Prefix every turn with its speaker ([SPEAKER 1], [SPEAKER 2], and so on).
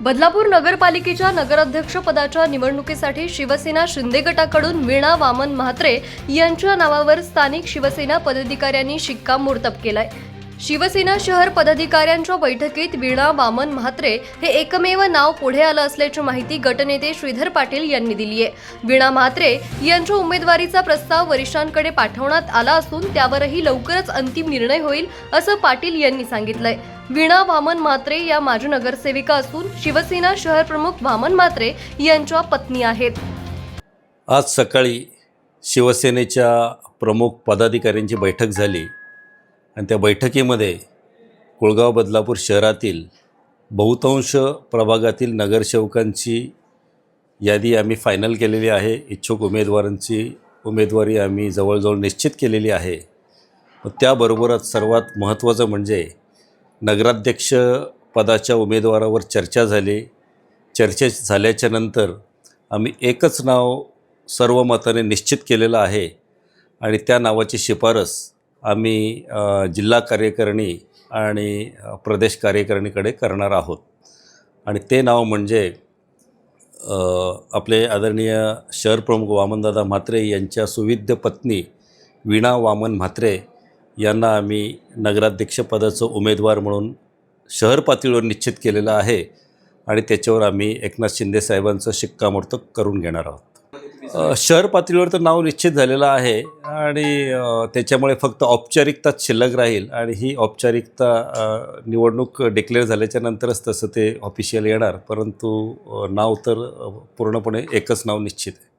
[SPEAKER 1] बदलापूर नगरपालिकेच्या नगराध्यक्षपदाच्या निवडणुकीसाठी शिवसेना शिंदे गटाकडून वीणा वामन म्हात्रे यांच्या नावावर स्थानिक शिवसेना पदाधिकाऱ्यांनी शिक्कामोर्तब केलाय. शिवसेना शहर पदाधिकाऱ्यांच्या बैठकीत वीणा वामन म्हात्रे हे एकमेव नाव पुढे आलं असल्याची माहिती गटनेते श्रीधर पाटील यांनी दिली आहे. वीणा म्हात्रे यांच्या उमेदवारीचा प्रस्ताव वरिष्ठांकडे पाठवण्यात आला असून त्यावरही लवकरच अंतिम निर्णय होईल असं पाटील यांनी सांगितलंय. वीणा वामन म्हात्रे या माजी नगरसेविका असून शिवसेना शहर प्रमुख वामन म्हात्रे यांच्या पत्नी आहेत.
[SPEAKER 2] आज सकाळी शिवसेनेच्या प्रमुख पदाधिकाऱ्यांची बैठक झाली आणि त्या बैठकीमध्ये कुळगाव बदलापूर शहरातील बहुतांश प्रभागातील नगरसेवकांची यादी आम्ही फायनल केलेली आहे. इच्छुक उमेदवारांची उमेदवारी आम्ही जवळजवळ निश्चित केलेली आहे. त्याबरोबरच सर्वात महत्त्वाचं म्हणजे नगराध्यक्ष पदाच्या उमेदवारावर चर्चा झाली. चर्चा झाल्याच्यानंतर आम्ही एकच नाव सर्व मताने निश्चित केलेलं आहे आणि त्या नावाची शिफारस आम्ही जिल्हा कार्यकारिणी आणि प्रदेश कार्यकारिणीकडे करणार आहोत. आणि ते नाव म्हणजे आपले आदरणीय शहर प्रमुख वामनदादा म्हात्रे यांच्या सुविद्य पत्नी वीणा वामन म्हात्रे यांना आम्ही नगराध्यक्षपदाचं उमेदवार म्हणून शहर पातळीवर निश्चित केलेलं आहे आणि त्याच्यावर आम्ही एकनाथ शिंदे साहेबांचं शिक्कामोर्तब करून घेणार आहोत. शहर पातळीवर तर नाव निश्चित झालेलं आहे आणि त्याच्यामुळे फक्त औपचारिकताच शिल्लक राहील आणि ही औपचारिकता निवडणूक डिक्लेअर झाल्याच्या नंतरच तसं ते ऑफिशियल येणार. परंतु नाव तर पूर्णपणे एकच नाव निश्चित आहे.